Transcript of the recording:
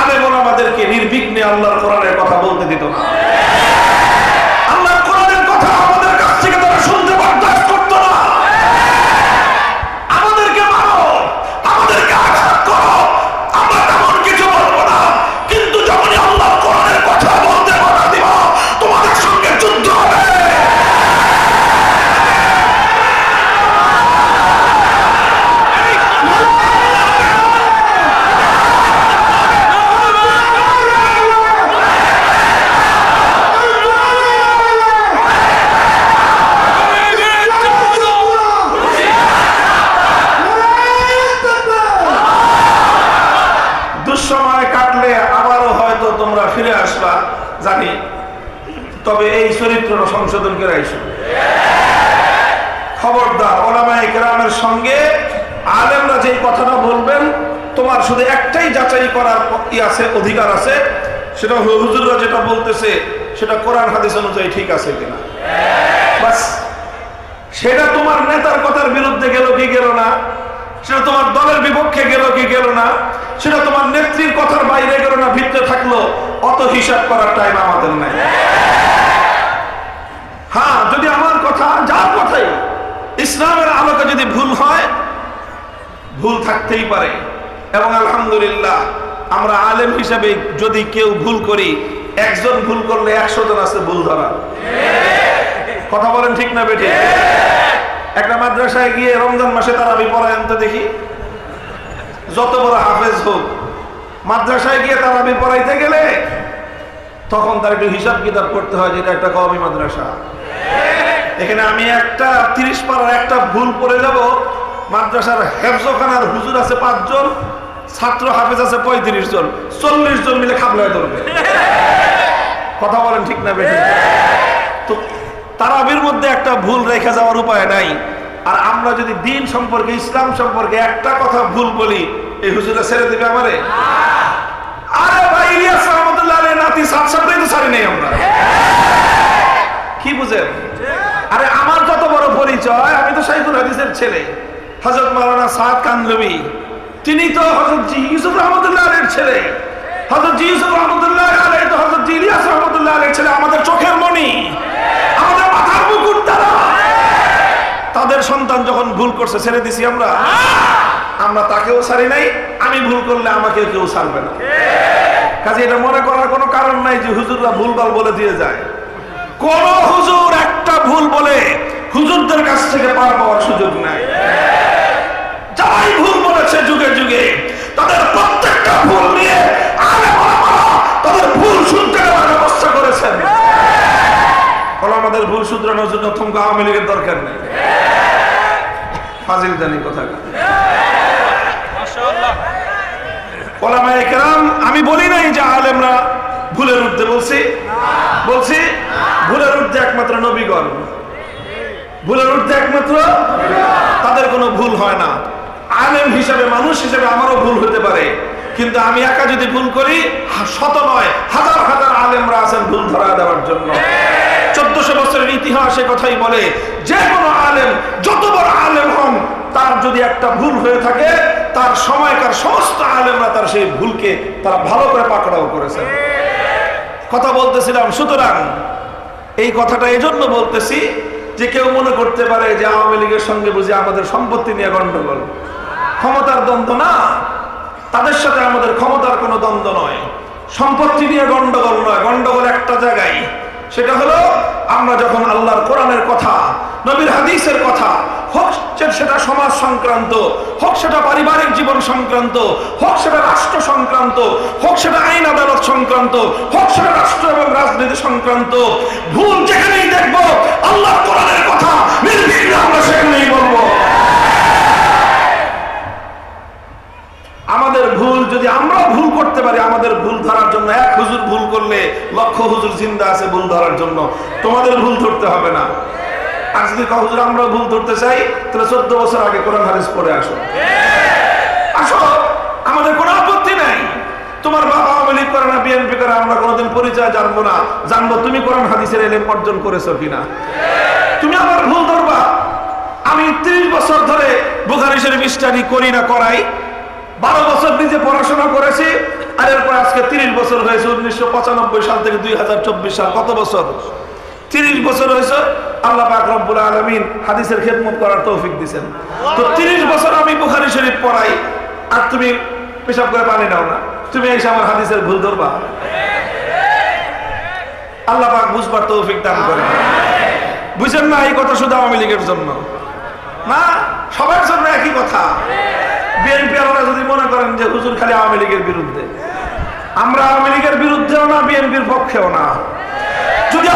আলেমন আমাদেরকে নির্বিঘ্নে আল্লাহর কোরআনের কথা বলতে দিত না। জানি। তবে এই চরিত্রটা সংশোধন করে আইসো। খবরদার ওলামায়ে কেরামের সঙ্গে আলেমরা যে কথাটা বলবেন, তোমার শুধু একটাই যাচাই করার ই আছে, অধিকার আছে, সেটা হুজুররা যেটা বলতেছে, সেটা কোরআন, হাদিস অনুযায়ী ঠিক আছে কিনা। বাস, সেটা তোমার নেতার কথার বিরুদ্ধে গেল কি গেল না? সেটা তোমার দলের বিপক্ষে গেল কি গেল না? সেটা তোমার নেত্রীর কথার বাইরে গেল না, ভিতরে থাকল। অত হিসাব করার টাইম আমাদের নাই। হ্যাঁ যদি আমার কথা, যার কথাই, ইসলামের আলোকে যদি ভুল হয়, ভুল থাকতেই পারে। এবং আলহামদুলিল্লাহ, আমরা আলেম হিসাবে যদি কেউ ভুল করি, একজন ভুল করলে একশো জন আছে ভুল ধরা। কথা বলেন ঠিক না বেঠে? একটা মাদ্রাসায় গিয়ে রমজান মাসে তারা পড়ায় আনতে দেখি, যত বড় হাফেজ হোক মাদ্রাসায় গিয়ে তারাবি পড়াইতে গেলে তখন তার একটু হিসাব কিতাব করতে হয় যেটা একটা কমি মাদ্রাসা। এখানে আমি একটা তিরিশ পাড়ার একটা ভুল করে যাব। মাদ্রাসার হেফজখানার হুজুর আছে পাঁচজন, ছাত্র হাফেজ আছে পঁয়ত্রিশ জন, চল্লিশ জন মিলে খাবলায় ধরবে। কথা বলেন ঠিক না বেশি তো তারাবির মধ্যে একটা ভুল রেখে যাওয়ার উপায় নাই। আর আমরা যদি দিন সম্পর্কে, ইসলাম সম্পর্কে একটা কথা ভুল বলি এই হুজুরা ছেড়ে দিবে আমারে? আরে ভাই, ইলিয়াস রহমতুল্লাহ নাতি সাত সাতটাই তো ছাড়ি নেই আমরা। কি বুঝেন? আরে আমার যত বড় পরিচয়, আমি তো সাইফুল হাদিসের ছেলে। হজরত মাওলানা সাদ কান্দবি তিনি তো হজরত ইউসুফ রহমতুল্লাহ ছেলে। হজরত ইউসুফ রহমতুল্লাহ তো হজরত ইলিয়াস রহমতুল্লাহ আলীর ছেলে, আমাদের চোখের মণি। আমাদের মাথার মুকুট তারা। তাদের সন্তান যখন ভুল করছে, ছেড়ে দিছি আমরা। আমরা তাকেও ছাড়ি নাই, আমি ভুল করলে আমাকে কেউ ছাড়বে না। কাজে এটা মনে করার কোনো কারণ নাই যে হুজুররা ভুলভাল বলে দিয়ে যায়। কোন হুজুর একটা ভুল বলে হুজুরদের কাছ থেকে পার পাওয়ার সুযোগ নাই। যারাই ভুল বলেছে যুগে যুগে, তাদের প্রত্যেকটা ভুল নিয়ে ওলামারা তাদের ভুল শুনতে ব্যবস্থা করেছেন। ফলে আমাদের ভুল শুধরানোর জন্য থমকা আওয়ামী লীগের দরকার নেই। ফাজিল জানি কথা আমি বলি নাই যে আলেমরা ভুলের ঊর্ধ্বে, বলছি? বলছি? ভুলের ঊর্ধ্বে একমাত্র নবীগণ। ভুলের ঊর্ধ্বে একমাত্র তাদের কোনো ভুল হয় না। আলেম হিসাবে, মানুষ হিসাবে আমারও ভুল হতে পারে। কিন্তু আমি একা যদি ভুল করি শত নয়, হাজার হাজার আলেমরা আছেন ভুল ধরা দেওয়ার জন্য। চোদ্দশো বছরের ইতিহাসে কথাই বলে, যে কোনো আলেম, যত বড় আলেম হন, তার যদি একটা ভুল হয়ে থাকে তার সময়কার সমস্ত আলেমরা তার সেই ভুলকে তারা ভালো করে পাকড়াও করেছেন কথা বলতেছিলাম, সুতরাং এই কথাটা এজন্য বলতেছি যে কেউ মনে করতে পারে যে আওয়ামী লীগের সঙ্গে বুঝি আমাদের সম্পত্তি নিয়ে গন্ডগোল। ক্ষমতার দ্বন্দ্ব না, তাদের সাথে আমাদের ক্ষমতার কোনো দ্বন্দ্ব নয়। সম্পত্তি নিয়ে গন্ডগোল নয়, গন্ডগোল একটা জায়গায়। সেটা হলো আমরা যখন আল্লাহর কোরআনের কথা, নবীর হাদিসের কথা হোক সেটা সমাজ সংক্রান্ত, হোক সেটা পারিবারিক জীবন সংক্রান্ত, হোক সেটা রাষ্ট্র সংক্রান্ত, হোক সেটা আইন আদালত সংক্রান্ত, হোক সেটা রাষ্ট্র এবং রাজনীতি সংক্রান্ত, ভুল যেখানেই দেখব, আল্লাহর কোরআনের কথা নির্বিঘ্নে আমরা সেখানেই বলব। আমাদের ভুল যদি আমরা ভুল করতে পারি, আমাদের ভুল ধরার জন্য, এক হুজুর ভুল করলে লক্ষ হুজুর জিন্দা আছে ভুল ধরার জন্য। তোমাদের ভুল ধরতে হবে না। আর যদি হুজুর আমরা ভুল ধরতে চাই, তাহলে চোদ্দ বছর আগে কোরআন হাদিস পড়ে আসো। আসো, আমাদের কোনো আপত্তি নাই। তোমার বাবা আওয়ামী করে না, বিএনপি করে, আমরা কোনোদিন পরিচয় জানব না। জানব তুমি কোরআন হাদিসের এলেম অর্জন করেছ কিনা। তুমি আমার ভুল ধরবা। আমি ত্রিশ বছর ধরে বুখারি শরীফ স্টাডি করি না, করাই। বারো বছর নিজে পড়াশোনা করেছি, আর এরপর আজকে তিরিশ বছর হয়েছে, উনিশশো পঁচানব্বই সাল থেকে দুই হাজার চব্বিশ সাল। কত বছর? তিরিশ বছর হয়েছে আল্লাহ পাক আলমিন হাদিসের খেদমত করার তৌফিক দিছেন। তো তিরিশ বছর আমি বুখারি শরীফ পড়াই, আর তুমি পেশাব করে পানি নাও না। তুমি এসে আমার হাদিসের ভুল ধরবা। আল্লাহ পাক বুঝবার তৌফিক দান বুঝেন না এই কথা শুধু আওয়ামী লীগের জন্য। না, সবার জন্য একই কথা। বিএনপি আমরা যদি মনে করেন যে হুজুর খালি আওয়ামী লীগের বিরুদ্ধে। আমরা আওয়ামী লীগের বিরুদ্ধেও না, বিএনপির পক্ষেও না। যদি